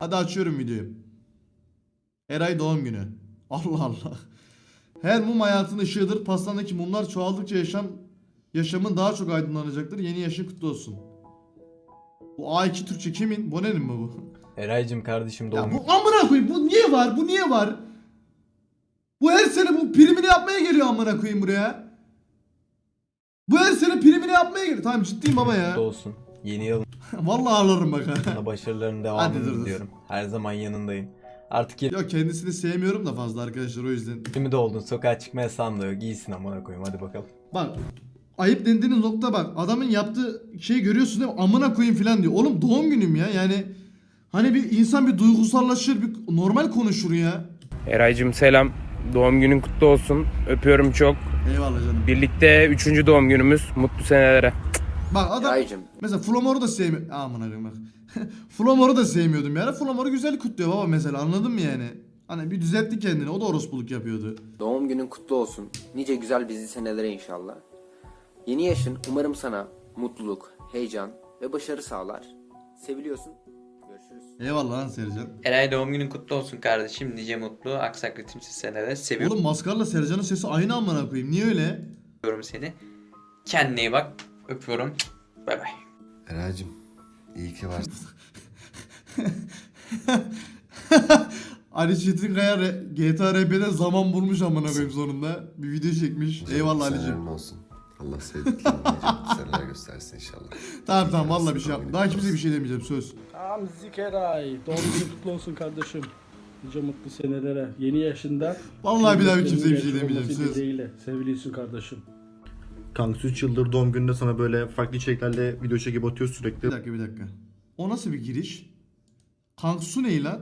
Hadi açıyorum videoyu. Eray doğum günü. Allah Allah. Her mum hayatın ışığıdır. Pastandaki mumlar çoğaldıkça yaşam yaşamın daha çok aydınlanacaktır. Yeni yaşın kutlu olsun. Bu A2 Türkçe kimin? Bonen'in mi bu? Eray'cım kardeşim doğum Ya bu amına koyayım bu niye var? Bu niye var? Bu her sene bu primini yapmaya geliyor amına koyayım buraya. Bu her sene primini yapmaya geliyor. Tamam ciddiyim baba ya. kutlu olsun. Yeni yılın Vallahi ağlarım bak ha. sana başarıların Hadi devamını dur, diliyorum. Her zaman yanındayım. Artık Yok kendisini sevmiyorum da fazla arkadaşlar o yüzden. 20 de oldun. Sokağa çıkma yasağın da yok. İyisin amına koyayım. Hadi bakalım. Bak ayıp dendiğiniz nokta bak. Adamın yaptığı şeyi görüyorsun değil mi? Amına koyayım falan diyor. Oğlum doğum günüm ya yani. Hani bir insan bir duygusallaşır, bir normal konuşur ya. Eraycığım selam. Doğum günün kutlu olsun. Öpüyorum çok. Eyvallah canım. Birlikte üçüncü doğum günümüz. Mutlu senelere. Bak adam Eraycığım mesela Flomor'u da sevmiyor. Aman akım bak. Flomor'u da sevmiyordum yani. Flomor'u güzel kutluyor baba mesela anladın mı yani? Hani bir düzeltti kendini. O da orospuluk yapıyordu. doğum günün kutlu olsun. Nice güzel bizi senelere inşallah. Yeni yaşın umarım sana mutluluk, heyecan ve başarı sağlar. Seviliyorsun. Görüşürüz. Eyvallah lan Sercan. Eray doğum günün kutlu olsun kardeşim. Nice mutlu, aksak ritimsiz senelere. Seviyorum Oğlum Maskar'la Sercan'ın sesi aynı amına koyayım. Niye öyle? seni. Kendine iyi bak. Öpüyorum. Bay bay. Eray'cım iyi ki varsın. Ali Çetinkaya re- GTA RP'de zaman bulmuş amına koyayım sonunda. Bir video çekmiş. Eyvallah Ali'cim. Senelerin olsun. Allah mutlu seneler göstersin inşallah. Tamam tamam vallahi bir şey yap. Daha kimseye bir şey demeyeceğim söz. Amzik Eray. Doğum günün kutlu olsun kardeşim. Nice mutlu senelere. Yeni yaşında. Vallahi bir daha bir kimseye bir şey demeyeceğim söz. dileğiyle. Seviliyorsun kardeşim. Kanka 3 yıldır doğum gününde sana böyle farklı içeriklerle video çekip atıyor sürekli. Bir dakika bir dakika. O nasıl bir giriş? Kanksu ne lan?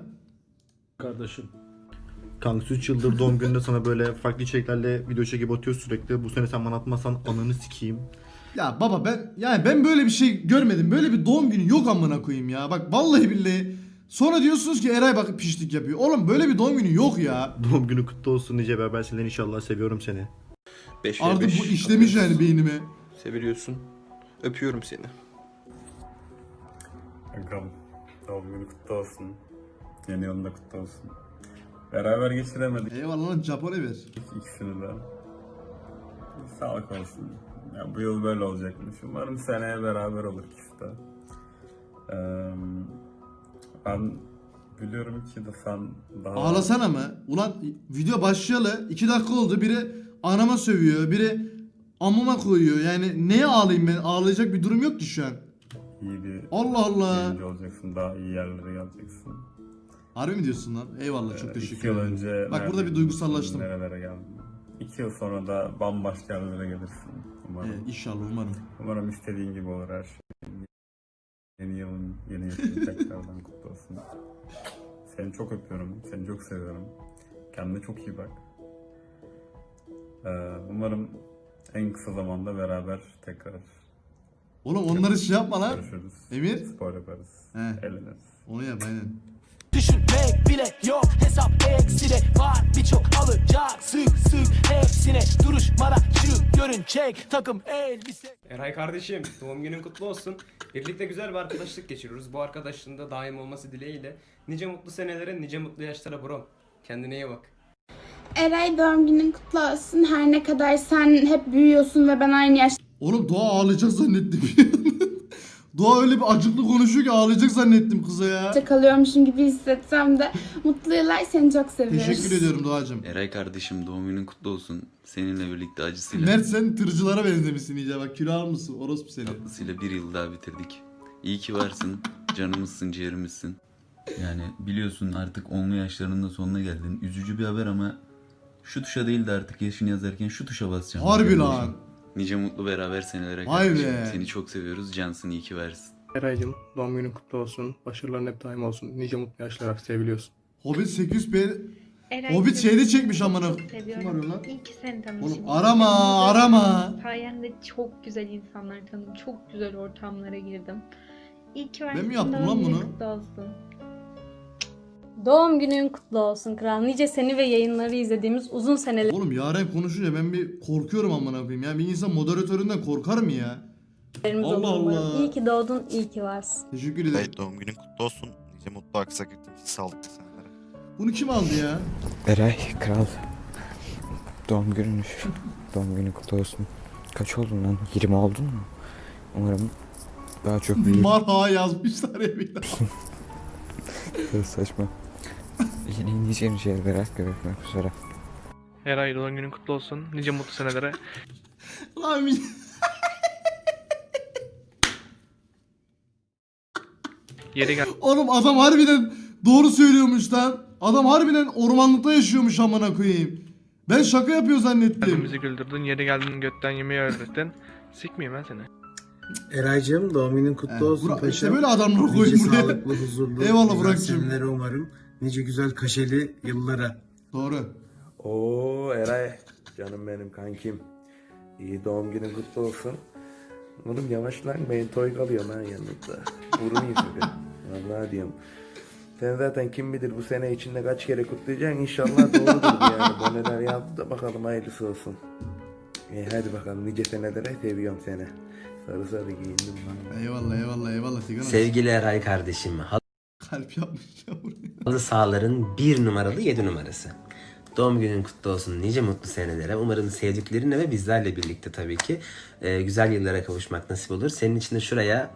Kardeşim. Kanka 3 yıldır doğum gününde sana böyle farklı içeriklerle video çekip atıyor sürekli. Bu sene sen bana atmazsan ananı sikeyim. Ya baba ben yani ben böyle bir şey görmedim. Böyle bir doğum günü yok amına koyayım ya. Bak vallahi billahi. Sonra diyorsunuz ki Eray bak pişlik yapıyor. Oğlum böyle bir doğum günü yok ya. Doğum günü kutlu olsun nice beraber seninle inşallah seviyorum seni. 5 Ardı bu işlemiş yani beynime. Seviliyorsun. Öpüyorum seni. Kankam doğum günü kutlu olsun. Yeni yılın da kutlu olsun. Beraber geçiremedik Eyvallah lan Japone ver. ikisini de. Sağlık olsun. Ya bu yıl böyle olacakmış. Umarım seneye beraber olur ikisi de. Ee, ben biliyorum ki de sen daha... Ağlasana mı? Ulan video başlayalı 2 dakika oldu. Biri anama sövüyor. Biri amıma koyuyor. Yani neye ağlayayım ben? Ağlayacak bir durum yok ki şu an. iyi bir Allah Allah. yayıncı olacaksın. Daha iyi yerlere geleceksin. Harbi mi diyorsun lan? Eyvallah çok Ee, teşekkür iki yıl ederim. önce Bak burada bir duygusallaştım. Nerelere geldin. İki yıl sonra da bambaşka yerlere gelirsin. Umarım. Ee, inşallah umarım. Umarım istediğin gibi olur her şey. Yeni yılın yeni yaşın tekrardan kutlu olsun. Seni çok öpüyorum. Seni çok seviyorum. Kendine çok iyi bak. Ee, umarım en kısa zamanda beraber tekrar Oğlum onları şey yapma lan. görüşürüz. Emir? Spor yaparız. He. Eğleniriz. Onu yap aynen. Düşünmek bile yok hesap eksi de var birçok alacak sık sık hepsine duruşmada şu görünecek takım elbise Eray kardeşim doğum günün kutlu olsun. Birlikte güzel bir arkadaşlık geçiriyoruz. Bu arkadaşlığın da daim olması dileğiyle. Nice mutlu senelere, nice mutlu yaşlara bro. Kendine iyi bak. Eray doğum günün kutlu olsun. Her ne kadar sen hep büyüyorsun ve ben aynı yaşta Oğlum Doğa ağlayacak zannettim. Doğa öyle bir acıklı konuşuyor ki ağlayacak zannettim kıza ya. kalıyormuşum gibi hissetsem de mutlu yıllar seni çok seviyoruz. Teşekkür ediyorum Doğacığım. Eray kardeşim doğum günün kutlu olsun. Seninle birlikte acısıyla, Mert sen tırcılara benzemişsin iyice bak kilo almışsın orospu seni. tatlısıyla bir yıl daha bitirdik. İyi ki varsın. Canımızsın, ciğerimizsin. Yani biliyorsun artık onlu yaşlarının da sonuna geldin. Üzücü bir haber ama şu tuşa değil de artık yaşını yazarken şu tuşa basacağım. Harbi lan. Nice mutlu beraber senelere Vay kardeşim. be. Seni çok seviyoruz. Cansın iyi ki varsın. Eray'cım doğum günün kutlu olsun. Başarıların hep daim olsun. Nice mutlu yaşlara seviliyorsun. Hobbit 800p Hobbit şeyde çekmiş amına. Kim arıyor lan? İyi ki seni Oğlum arama arama. Sayende çok güzel insanlar tanıdım. Çok güzel ortamlara girdim. İyi ki Ben mi yaptım lan bunu? olsun. Doğum günün kutlu olsun kral. Nice seni ve yayınları izlediğimiz uzun seneler Oğlum Yaren konuşunca ben bir korkuyorum amına koyayım ya. Bir insan moderatöründen korkar mı ya? Allah umarım. Allah. İyi ki doğdun, iyi ki varsın. Teşekkür ederim. doğum günün kutlu olsun. Nice Mutlu aksak sağlıklı seneler. Bunu kim aldı ya? Eray kral. Doğum gününmüş. Doğum günü kutlu olsun. Kaç oldun lan? 20 oldun mu? Umarım daha çok büyür. Marha yazmışlar ya bir daha. Biraz saçma. Yeni nice nicelere görüşmek üzere. Her ay doğum günün kutlu olsun. Nice mutlu senelere. Lan bir- Yeri gel. Oğlum adam harbiden doğru söylüyormuş lan. Adam harbiden ormanlıkta yaşıyormuş amına koyayım. Ben şaka yapıyor zannettim. güldürdün. Yeri geldin götten yemeği öğrettin. Sikmeyeyim ben seni. Eraycığım doğum günün kutlu He, olsun Burak- paşam. işte böyle adamları Nice koyun buraya. sağlıklı, huzurlu, Eyvallah güzel Burak'cığım. umarım. Nice güzel kaşeli yıllara. Doğru. Oo Eray. Canım benim kankim. İyi doğum günün kutlu olsun. Oğlum yavaş lan ben toy kalıyorum ha yanınızda. Vurmayın sakın. Vallahi diyorum. Sen zaten kim bilir bu sene içinde kaç kere kutlayacaksın inşallah doğrudur yani. Bu neler yaptı da bakalım hayırlısı olsun. E hadi bakalım nice senelere seviyorum seni. Sarı sarı giyindim lan. Eyvallah eyvallah eyvallah Hanım. Sevgili Eray kardeşim, Kalp yapmış ya buraya. halı sahaların bir numaralı yedi numarası. Doğum günün kutlu olsun. Nice mutlu senelere. Umarım sevdiklerinle ve bizlerle birlikte tabii ki e, güzel yıllara kavuşmak nasip olur. Senin için de şuraya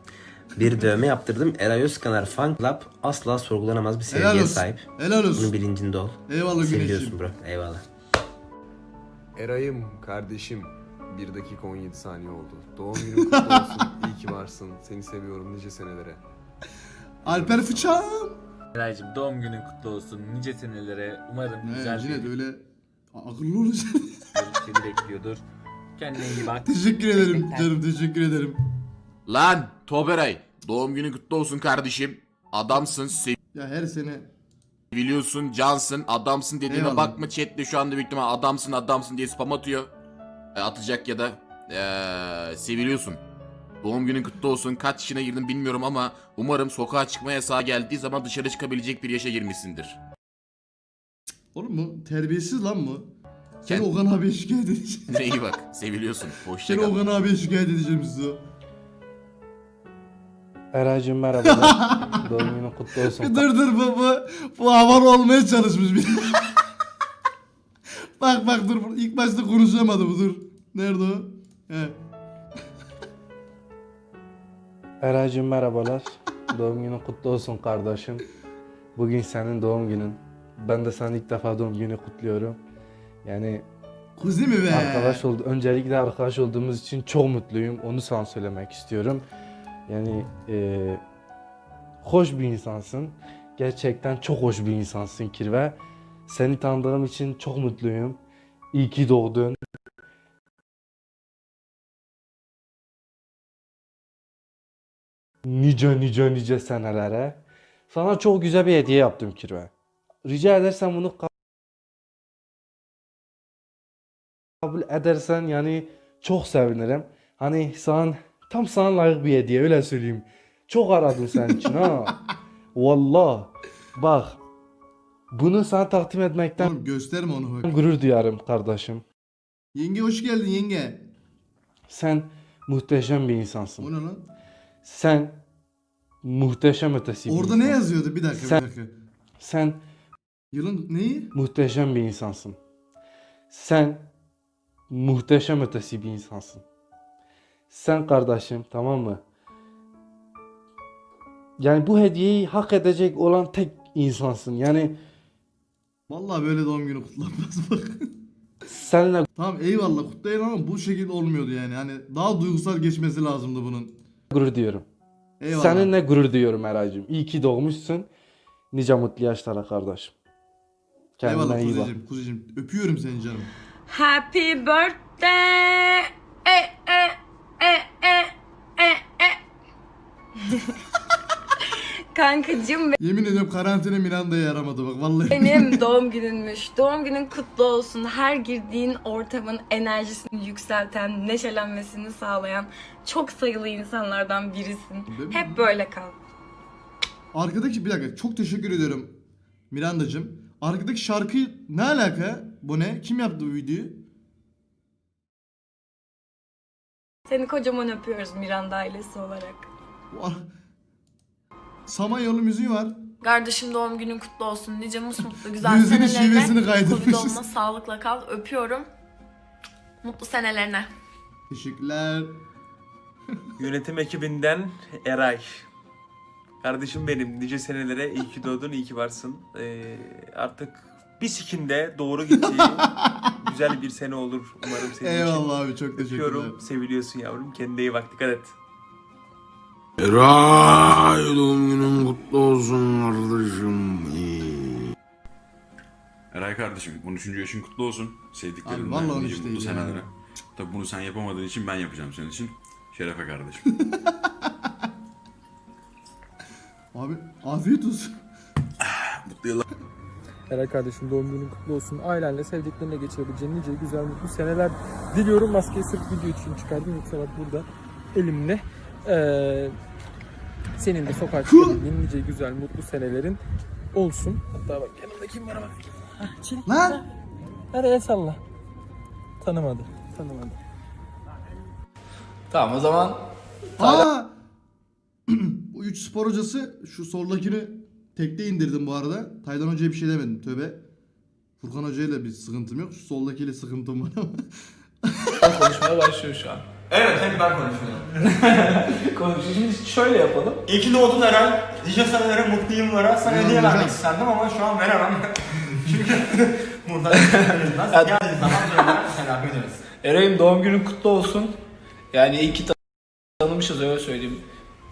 bir dövme yaptırdım. Eray Özkanar Fan Club asla sorgulanamaz bir Helal sevgiye olsun. sahip. Helal olsun. Bunun bilincinde ol. Eyvallah Seviyorsun güneşim. bro. Eyvallah. Eray'ım kardeşim 1 dakika 17 saniye oldu. Doğum günün kutlu olsun. İyi ki varsın. Seni seviyorum nice senelere. Alper Fıçam. Eray'cım doğum günün kutlu olsun. Nice senelere. Umarım He, yine de öyle akıllı olacaksın. seni bekliyordur. Kendine iyi bak. teşekkür ederim canım teşekkür ederim. Lan Toberay doğum günün kutlu olsun kardeşim. Adamsın, Ya her sene seviliyorsun, cansın, adamsın dediğime Eyvallah. bakma chatte şu anda büyük ihtimal adamsın adamsın diye spam atıyor. E, atacak ya da e, seviliyorsun. Doğum günün kutlu olsun. Kaç yaşına girdin bilmiyorum ama umarım sokağa çıkma yasağı geldiği zaman dışarı çıkabilecek bir yaşa girmişsindir. Oğlum bu terbiyesiz lan bu. Seni Kend- Okan abiye şikayet edeceğim. Kendine iyi bak. Seviliyorsun. Hoşça Seni kal. Okan abiye şikayet edeceğim size. Eraycığım merhabalar. doğum günün kutlu olsun. dur dur bu, bu, bu havalı olmaya çalışmış bir. bak bak dur bu- ilk başta konuşamadı bu dur. Nerede o? He. Eraycığım merhabalar. doğum günün kutlu olsun kardeşim. Bugün senin doğum günün. Ben de sana ilk defa doğum günü kutluyorum. Yani Kuzi mi be? arkadaş oldu. Öncelikle arkadaş olduğumuz için çok mutluyum. Onu sana söylemek istiyorum. Yani eee, hoş bir insansın. Gerçekten çok hoş bir insansın Kirve. Seni tanıdığım için çok mutluyum. İyi ki doğdun. Nice nice nice senelere. Sana çok güzel bir hediye yaptım Kirve. Rica edersen bunu kabul edersen yani çok sevinirim. Hani sana tam sana layık bir hediye öyle söyleyeyim. Çok aradım senin için ha. Vallahi bak bunu sana takdim etmekten Oğlum gösterme onu bak. gurur duyarım kardeşim. Yenge hoş geldin yenge. Sen muhteşem bir insansın. O ne lan? Sen muhteşem ötesi bir Orada ne insansın. yazıyordu? Bir dakika Sen- bir dakika. Sen Yılın neyi? muhteşem bir insansın. Sen muhteşem ötesi bir insansın. Sen kardeşim tamam mı? Yani bu hediyeyi hak edecek olan tek insansın. Yani Vallahi böyle doğum günü kutlanmaz bak. seninle tamam eyvallah kutlayın ama bu şekilde olmuyordu yani. Hani daha duygusal geçmesi lazımdı bunun. Gurur duyuyorum. Eyvallah. Seninle gurur duyuyorum Eraycığım. İyi ki doğmuşsun. Nice mutlu yaşlara kardeşim. Kendine Eyvallah iyi bak. kuzicim, kuzicim. Öpüyorum seni canım. Happy birthday. E e e e e e. Kankacığım Yemin ediyorum karantina Miranda'ya yaramadı bak vallahi. benim doğum gününmüş. Doğum günün kutlu olsun. Her girdiğin ortamın enerjisini yükselten, neşelenmesini sağlayan çok sayılı insanlardan birisin. Değil mi? Hep böyle kal. Arkadaki bir dakika çok teşekkür ediyorum Miranda'cığım. Arkadaki şarkı ne alaka? Bu ne? Kim yaptı bu videoyu? Seni kocaman öpüyoruz Miranda ailesi olarak. Bu ar- Samanyolu müziği var. Kardeşim doğum günün kutlu olsun. Nice musmutlu güzel şivesini senelerine. kaydırmışız. Covid olma, sağlıkla kal. Öpüyorum. Mutlu senelerine. Teşekkürler. Yönetim ekibinden Eray. Kardeşim benim nice senelere iyi ki doğdun, iyi ki varsın. Ee, artık bir sikinde doğru gittiği güzel bir sene olur umarım senin için. Eyvallah abi çok teşekkürler. Öpüyorum, seviliyorsun yavrum. Kendine iyi bak, dikkat et. Eray doğum günün kutlu olsun kardeşim. Eray kardeşim 13. yaşın kutlu olsun. Abi Sevdiklerinden vallahi nice 13 mutlu değil senelere. Tabi bunu sen yapamadığın için ben yapacağım senin için. Şerefe kardeşim. Abi afiyet olsun. Mutlu yıllar. Eray kardeşim doğum günün kutlu olsun. Ailenle, sevdiklerinle geçirebileceğin nice güzel mutlu seneler diliyorum. Maskeyi sırf video için çıkardım. Yoksa bak burada elimle. Ee, senin de çıkabildiğin nice güzel mutlu senelerin olsun. Hatta bak yanımda kim var bak. Hah, Çelik. Lan! El salla. Tanımadı. Tanımadı. Tamam o zaman Aa! bu 3 spor hocası şu soldakini tekte indirdim bu arada. Taylan Hoca'ya bir şey demedim tövbe. Furkan Hoca'yla bir sıkıntım yok. Şu soldakiyle sıkıntım var ama. konuşmaya başlıyor şu an. Evet hep ben konuşuyorum. Konuşuyor. Şimdi şöyle yapalım. İyi ki doğdun Eren. Nice senelere mutlu yıllara sana hediye vermek isterdim ama şu an veremem. Çünkü burada geldiğiniz geldiğiniz zaman böyle selam ederiz. Eray'ım doğum günün kutlu olsun. Yani iyi ki tanımışız öyle söyleyeyim.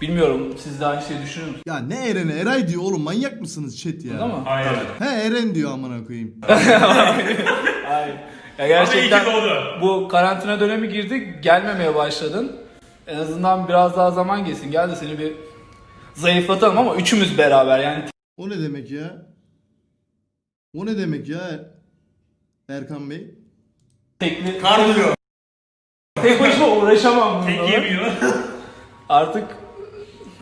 Bilmiyorum siz de aynı şeyi düşünür müsünüz Ya ne Eren'i? Eray diyor oğlum manyak mısınız chat ya? ama? Hayır. He Eren diyor amına koyayım. Hayır. Ya gerçekten bu karantina dönemi girdi gelmemeye başladın. En azından biraz daha zaman geçsin. Gel de seni bir zayıflatalım ama üçümüz beraber yani O ne demek ya? O ne demek ya? Erkan Bey. tekli Kardiyo. tek başıma uğraşamam bununla. Tek yemiyor. Artık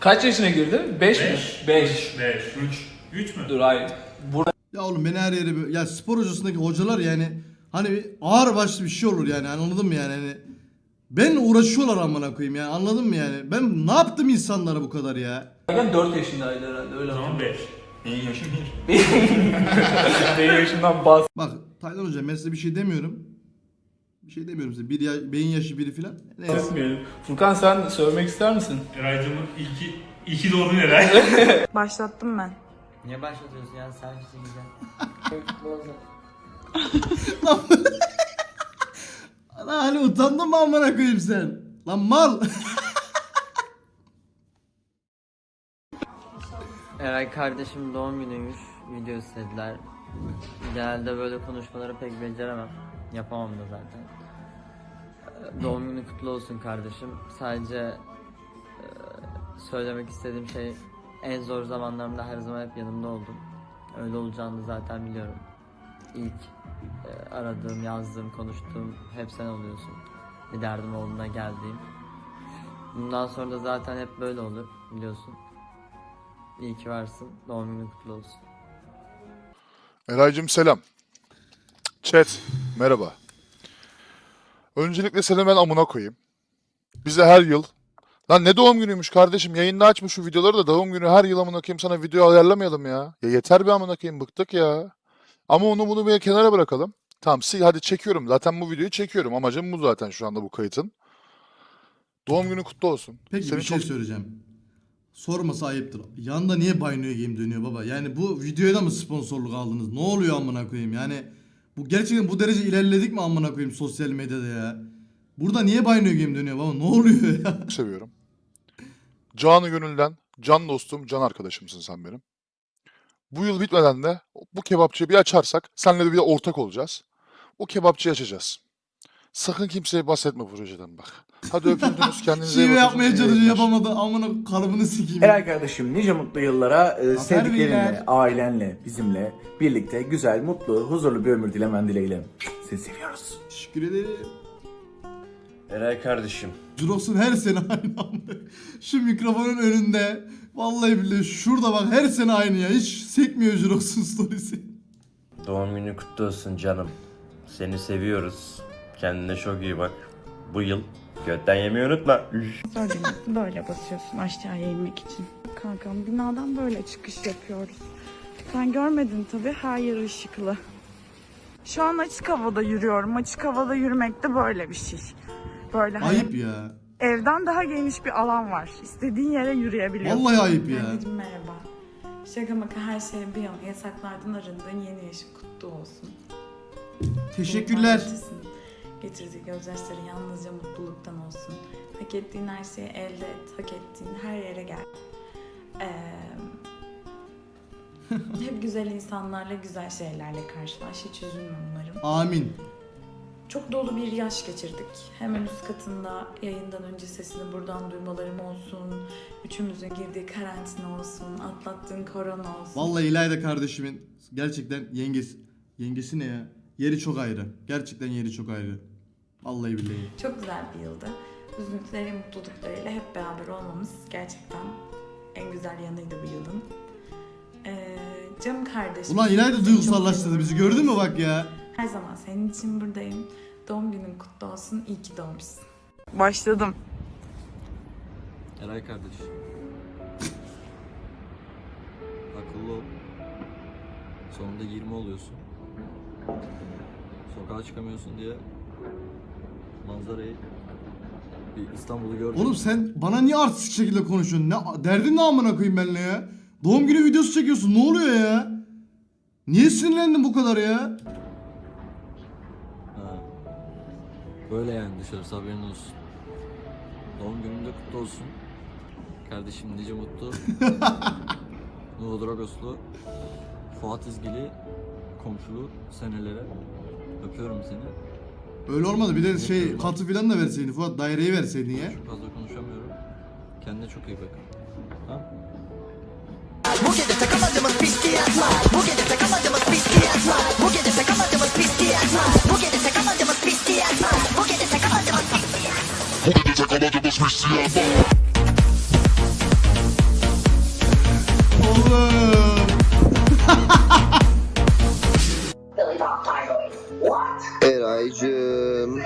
kaç yaşına girdin? 5 mi? 5. 5, 3. 3 mü? Dur hayır. Burada Ya oğlum beni her yere böyle- ya spor hocasındaki hocalar yani hani bir ağır başlı bir şey olur yani anladın mı yani hani ben uğraşıyorlar amına koyayım ya anladın mı yani ben ne yaptım insanlara bu kadar ya 4 yaşındaydı herhalde öyle Tamam 5. Benim yaşım 1. Benim yaşımdan bas. bak Taylan hocam ben size bir şey demiyorum bir şey demiyorum size bir ya, beyin yaşı biri filan neyse Kesmeyelim. Furkan sen söylemek ister misin? Eray'cımın iyi ki, iyi ki doğdun Eray. Başlattım ben. Niye başlatıyorsun ya? Selfie çekeceğim. Lan hani utandın mı amına koyayım sen lan mal Eray kardeşim doğum günüymüş. Video istediler. Genelde böyle konuşmaları pek beceremem. Yapamam da zaten. Ee, Doğum günün kutlu olsun kardeşim. Sadece e, söylemek istediğim şey en zor zamanlarımda her zaman hep yanımda oldun. Öyle olacağını zaten biliyorum. İlk e, aradığım, yazdığım, konuştuğum hep sen oluyorsun. Bir derdim olduğuna geldiğim. Bundan sonra da zaten hep böyle olur biliyorsun. İyi ki varsın. Doğum günün kutlu olsun. Eray'cım selam. Chat merhaba. Öncelikle seni ben amına koyayım. Bize her yıl Lan ne doğum günüymüş kardeşim yayında açmış şu videoları da doğum günü her yıl amına koyayım sana video ayarlamayalım ya. Ya yeter bir amına koyayım bıktık ya. Ama onu bunu bir kenara bırakalım. Tamam sil hadi çekiyorum. Zaten bu videoyu çekiyorum. Amacım bu zaten şu anda bu kayıtın. Doğum günü kutlu olsun. Peki Seni bir şey çok söyleyeceğim. Sorması ayıptır. Yanda niye Binary Game dönüyor baba? Yani bu videoya da mı sponsorluk aldınız? Ne oluyor amına koyayım? Yani bu gerçekten bu derece ilerledik mi amına koyayım sosyal medyada ya? Burada niye Binary Game dönüyor baba? Ne oluyor ya? seviyorum. Canı gönülden, can dostum, can arkadaşımsın sen benim. Bu yıl bitmeden de bu kebapçıyı bir açarsak senle de bir de ortak olacağız. O kebapçıyı açacağız. Sakın kimseye bahsetme bu projeden bak. Hadi öpüldünüz kendinize iyi Şive bakın. yapmaya çalışıyor yapamadı. Amına kalıbını sikeyim. Eray kardeşim nice mutlu yıllara e, beyler. sevdiklerinle, ailenle, bizimle birlikte güzel, mutlu, huzurlu bir ömür dilemen dileğiyle. Seni seviyoruz. Teşekkür ederim. Eray kardeşim. Jurox'un her sene aynı amına. Şu mikrofonun önünde. Vallahi billahi şurada bak her sene aynı ya. Hiç sekmiyor Jurox'un storiesi. Doğum günün kutlu olsun canım. Seni seviyoruz. Kendine çok iyi bak. Bu yıl götten yemeyi unutma. Böyle basıyorsun aşağıya inmek için. kankam. Binadan böyle çıkış yapıyoruz. Sen görmedin tabii her yer ışıklı. Şu an açık havada yürüyorum. Açık havada yürümek de böyle bir şey. Böyle hani Ayıp ya. evden daha geniş bir alan var. İstediğin yere yürüyebiliyorsun. Vallahi ayıp ya. Anneciğim merhaba. Şaka maka her şey bir yana yasaklardan arındığın yeni yaşın kutlu olsun. Teşekkürler. Bulutlar Getirdiği gözyaşları yalnızca mutluluktan olsun. Hak ettiğin her şeyi elde et. Hak ettiğin her yere gel. Ee, hep güzel insanlarla, güzel şeylerle karşılaş. Hiç üzülme umarım. Amin. Çok dolu bir yaş geçirdik. Hemen üst katında yayından önce sesini buradan duymalarım olsun. Üçümüzün girdiği karantina olsun. Atlattığın korona olsun. Vallahi İlayda kardeşimin gerçekten yengesi yengesi ne ya? Yeri çok ayrı. Gerçekten yeri çok ayrı. Vallahi billahi. Çok güzel bir yıldı. Üzüntüleri, mutluluklarıyla hep beraber olmamız gerçekten en güzel yanıydı bu yılın. Ee, canım kardeşim. Ulan İlayda duygusallaştırdı bizi gördün mü bak ya? Her zaman senin için buradayım. Doğum günün kutlu olsun. İyi ki doğmuşsun. Başladım. Eray kardeş. Akıllı ol. Sonunda 20 oluyorsun. Sokağa çıkamıyorsun diye manzarayı bir İstanbul'u gördüm. Oğlum sen bana niye artistik şekilde konuşuyorsun? Ne, derdin ne amına koyayım benimle ya? Doğum günü videosu çekiyorsun. Ne oluyor ya? Niye sinirlendin bu kadar ya? Böyle yani dışarısı haberin olsun. Doğum günün de kutlu olsun. Kardeşim nice mutlu. Nuh Dragoslu. Fuat İzgili. Komşulu senelere. Öpüyorum seni. Öyle olmadı. Bir de şey katı filan da verseydin Fuat. Daireyi verseydin ya. Çok fazla konuşamıyorum. Kendine çok iyi bakın. Tamam? Bu gece tek amacımız pisti yakmak Bu gece tek amacımız Pisti yakmak Oğlum. Eraycığım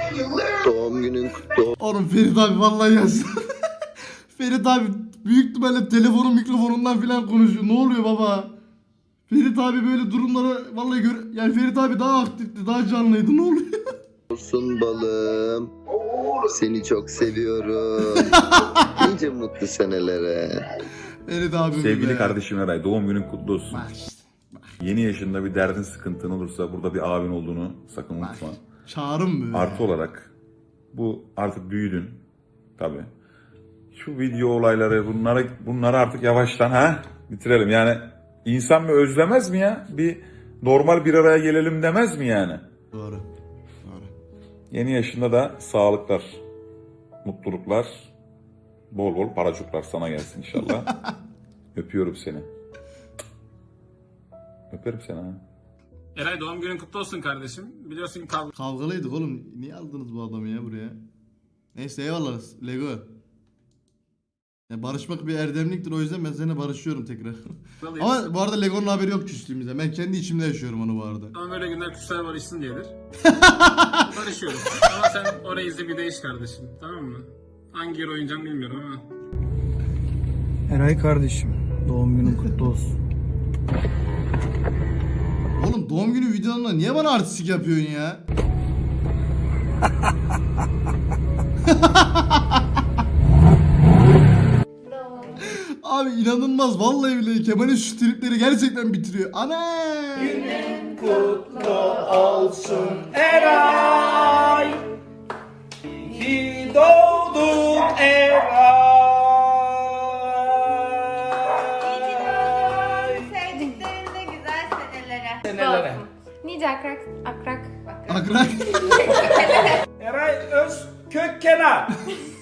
doğum günün kutlu. Oğlum Ferit abi vallahi yazsın. Ferit abi büyük ihtimalle telefonun mikrofonundan filan konuşuyor. Ne oluyor baba? Ferit abi böyle durumlara vallahi gör yani Ferit abi daha aktifti, daha canlıydı. Ne oluyor? olsun balım. Seni çok seviyorum. nice mutlu senelere. Ferit abi Sevgili kardeşim Eray doğum günün kutlu olsun. Yeni yaşında bir derdin sıkıntın olursa burada bir abin olduğunu sakın unutma. Çağrım böyle. Artı olarak bu artık büyüdün tabi. Şu video olayları bunları bunları artık yavaştan ha bitirelim. Yani insan bir özlemez mi ya? Bir normal bir araya gelelim demez mi yani? Doğru. Yeni yaşında da sağlıklar, mutluluklar, bol bol paracuklar sana gelsin inşallah. Öpüyorum seni. Öperim seni ha. Eray doğum günün kutlu olsun kardeşim. Biliyorsun kavga Kavgalıydık oğlum. Niye aldınız bu adamı ya buraya? Neyse eyvallah Lego. Ya barışmak bir erdemliktir o yüzden ben seninle barışıyorum tekrar. Ama bu arada Lego'nun haberi yok küstüğümüzde. Ben kendi içimde yaşıyorum onu bu arada. Ama böyle günler küsler barışsın diyedir. Barışıyoruz. Ama sen orayı izle bir değiş kardeşim. Tamam mı? Hangi yer oynayacağım bilmiyorum ama. Eray kardeşim, doğum günün kutlu olsun. Oğlum doğum günü videolarında niye bana artistik yapıyorsun ya? Abi inanılmaz vallahi billahi Kemal'in şu tripleri gerçekten bitiriyor. Ana! Kutlu olsun Eray İyi doğdun Eray Sevdiklerinle güzel senelere. Senelere. Nice akrak, akrak, Akrak. Eray Öz Kökkenar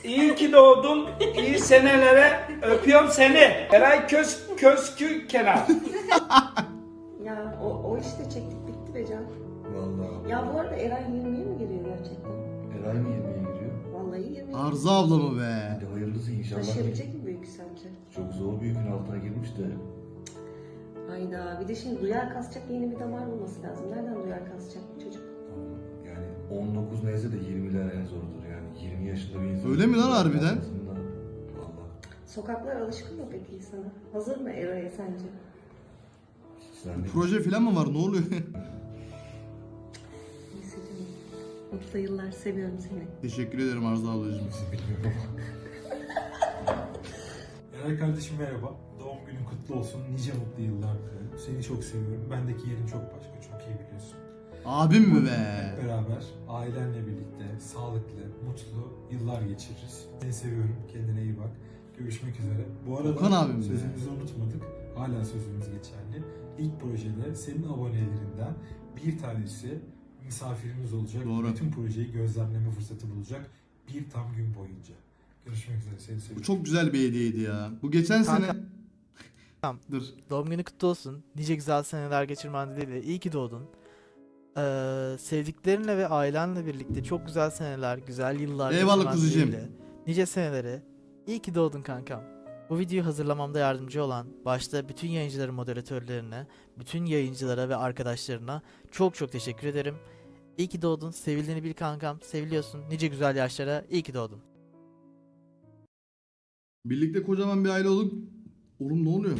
İyi ki doğdun, iyi senelere öpüyorum seni. Eray Köz Közkü Kenar. Ya o, o işte çektik bitti be Can. Vallahi. Ya bu arada Eray 20'ye mi giriyor gerçekten? Eray mı 20'ye giriyor? Vallahi 20. Arzu abla mı be? Hadi hayırlısı inşallah. Taşıyabilecek mi büyük sence? Çok zor bir yükün altına girmiş de. Hayda bir de şimdi duyar kasacak yeni bir damar bulması lazım. Nereden duyar kasacak bu çocuk? Yani 19 neyse de 20'ler en zorudur. 20 yaşında bir insan. Öyle mi lan harbiden? Sokaklar alışkın mı peki sana? Hazır mı Eray'a sence? Proje falan mı var? Ne oluyor? Neyse canım. Mutlu yıllar seviyorum seni. Teşekkür ederim Arzu ablacığım. Eray kardeşim merhaba. Doğum günün kutlu olsun. Nice mutlu yıllar. Seni çok seviyorum. Bendeki yerin çok başka. Çok iyi biliyorsun. Abim mi be? Hep beraber ailenle birlikte sağlıklı, mutlu yıllar geçiririz. Seni seviyorum. Kendine iyi bak. Görüşmek üzere. Bu arada Okan abim be. sözümüzü unutmadık. Hala sözümüz geçerli. İlk projede senin abonelerinden bir tanesi misafirimiz olacak. Doğru. Bütün projeyi gözlemleme fırsatı bulacak. Bir tam gün boyunca. Görüşmek üzere. Seni seviyorum. Bu çok güzel bir hediyeydi ya. Bu geçen Kanka- sene... Dur. Doğum günü kutlu olsun. Nice güzel seneler geçirmen dileğiyle. İyi ki doğdun. Ee, sevdiklerinle ve ailenle birlikte çok güzel seneler, güzel yıllar Eyvallah kuzucuğum. Nice senelere. İyi ki doğdun kankam. Bu videoyu hazırlamamda yardımcı olan başta bütün yayıncıların moderatörlerine, bütün yayıncılara ve arkadaşlarına çok çok teşekkür ederim. İyi ki doğdun, sevildiğini bil kankam, seviliyorsun. Nice güzel yaşlara, iyi ki doğdun. Birlikte kocaman bir aile olduk. Oğlum ne oluyor?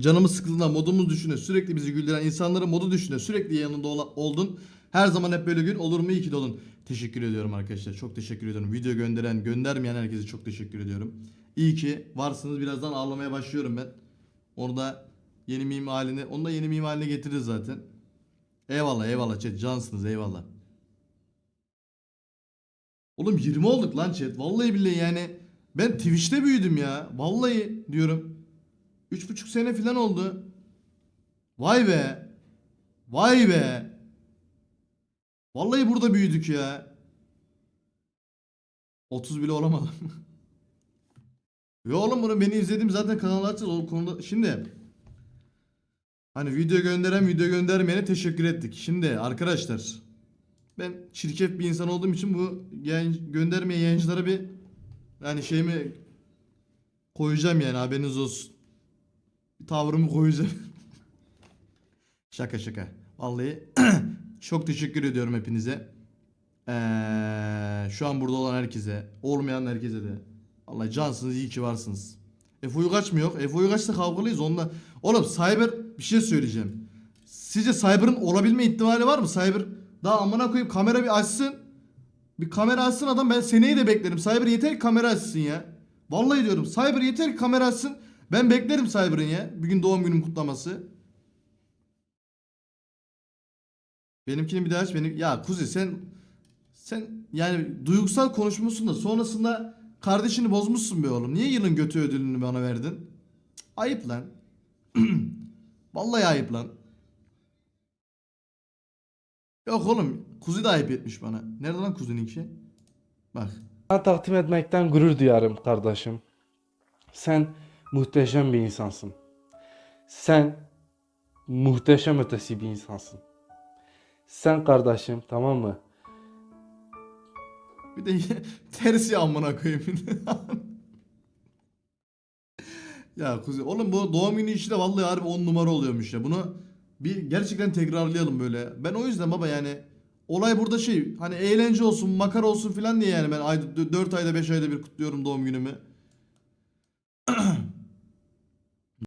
Canımız sıkıldığında modumuz düşünüyor. Sürekli bizi güldüren insanların modu düşünüyor. Sürekli yanında ola- oldun. Her zaman hep böyle gün olur mu? İyi ki doğdun. Teşekkür ediyorum arkadaşlar. Çok teşekkür ediyorum. Video gönderen, göndermeyen herkese çok teşekkür ediyorum. İyi ki varsınız. Birazdan ağlamaya başlıyorum ben. Orada yeni mim haline, onu da yeni mim haline getiririz zaten. Eyvallah eyvallah chat. Cansınız eyvallah. Oğlum 20 olduk lan chat. Vallahi billahi yani ben Twitch'te büyüdüm ya. Vallahi diyorum. 3,5 sene falan oldu. Vay be. Vay be. Vallahi burada büyüdük ya. 30 bile olamadım. Yo oğlum bunu beni izledim zaten kanal açacağız o konuda. Şimdi hani video gönderen video göndermeyene teşekkür ettik. Şimdi arkadaşlar ben çirkef bir insan olduğum için bu yayın, göndermeyen yayıncılara bir yani şeyimi koyacağım yani haberiniz olsun. Tavrımı koyacağım. şaka şaka. Vallahi çok teşekkür ediyorum hepinize. Ee, şu an burada olan herkese, olmayan herkese de. Allah cansınız, iyi ki varsınız. Efe Uygaç mı yok? Efe Uygaç'la kavgalıyız onunla. Oğlum Cyber bir şey söyleyeceğim. Sizce Cyber'ın olabilme ihtimali var mı? Cyber daha amına koyup kamera bir açsın. Bir kamera açsın adam ben seneyi de beklerim. Cyber yeter ki kamera açsın ya. Vallahi diyorum Cyber yeter ki kamera açsın. Ben beklerim Cyber'ın ya. Bir gün doğum günüm kutlaması. Benimkini bir daha aç. Benim... Ya Kuzi sen sen yani duygusal konuşmuşsun da sonrasında kardeşini bozmuşsun be oğlum. Niye yılın götü ödülünü bana verdin? Ayıp lan. Vallahi ayıp lan. Yok oğlum. Kuzi de ayıp etmiş bana. Nerede lan Kuzi'ninki? Bak. Sana takdim etmekten gurur duyarım kardeşim. Sen muhteşem bir insansın. Sen muhteşem ötesi bir insansın. Sen kardeşim tamam mı? Bir de tersi amına koyayım. ya Kuzi oğlum bu doğum günü işi de vallahi harbi 10 numara oluyormuş ya. Bunu bir gerçekten tekrarlayalım böyle. Ben o yüzden baba yani olay burada şey hani eğlence olsun makara olsun filan diye yani ben ayda 4 ayda 5 ayda bir kutluyorum doğum günümü.